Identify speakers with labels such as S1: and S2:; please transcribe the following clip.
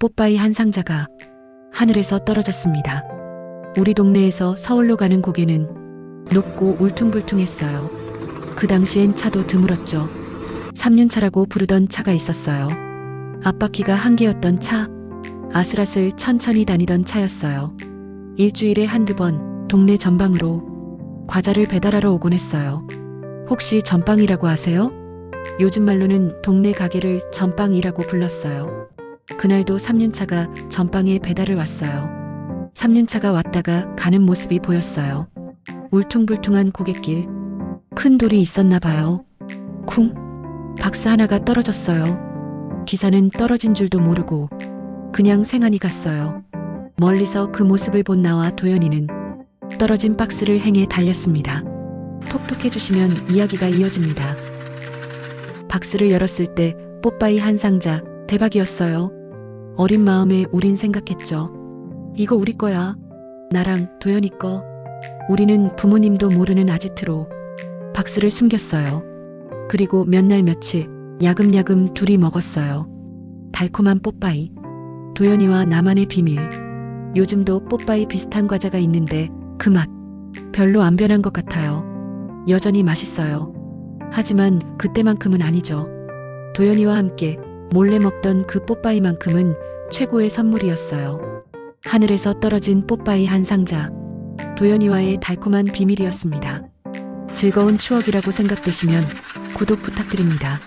S1: 뽀빠이 한 상자가 하늘에서 떨어졌습니다. 우리 동네에서 서울로 가는 고개는 높고 울퉁불퉁했어요. 그 당시엔 차도 드물었죠. 3륜차라고 부르던 차가 있었어요. 앞바퀴가 한 개였던 차. 아슬아슬 천천히 다니던 차였어요. 일주일에 한두 번 동네 전방으로 과자를 배달하러 오곤 했어요. 혹시 전빵이라고 아세요? 요즘 말로는 동네 가게를 전빵이라고 불렀어요. 그날도 3륜차가 전빵에 배달을 왔어요. 3륜차가 왔다가 가는 모습이 보였어요. 울퉁불퉁한 고갯길. 큰 돌이 있었나 봐요. 쿵. 박스 하나가 떨어졌어요. 기사는 떨어진 줄도 모르고 그냥 생안이 갔어요. 멀리서 그 모습을 본 나와 도연이는 떨어진 박스를 행해 달렸습니다. 톡톡 해 주시면 이야기가 이어집니다. 박스를 열었을 때 뽀빠이 한 상자 대박이었어요. 어린 마음에 우린 생각했죠. 이거 우리 거야. 나랑 도연이 거. 우리는 부모님도 모르는 아지트로 박스를 숨겼어요. 그리고 몇 날 며칠 야금야금 둘이 먹었어요. 달콤한 뽀빠이. 도연이와 나만의 비밀. 요즘도 뽀빠이 비슷한 과자가 있는데 그 맛 별로 안 변한 것 같아요. 여전히 맛있어요. 하지만 그때만큼은 아니죠. 도연이와 함께 몰래 먹던 그 뽀빠이만큼은 최고의 선물이었어요. 하늘에서 떨어진 뽀빠이 한 상자. 도연이와의 달콤한 비밀이었습니다. 즐거운 추억이라고 생각되시면 구독 부탁드립니다.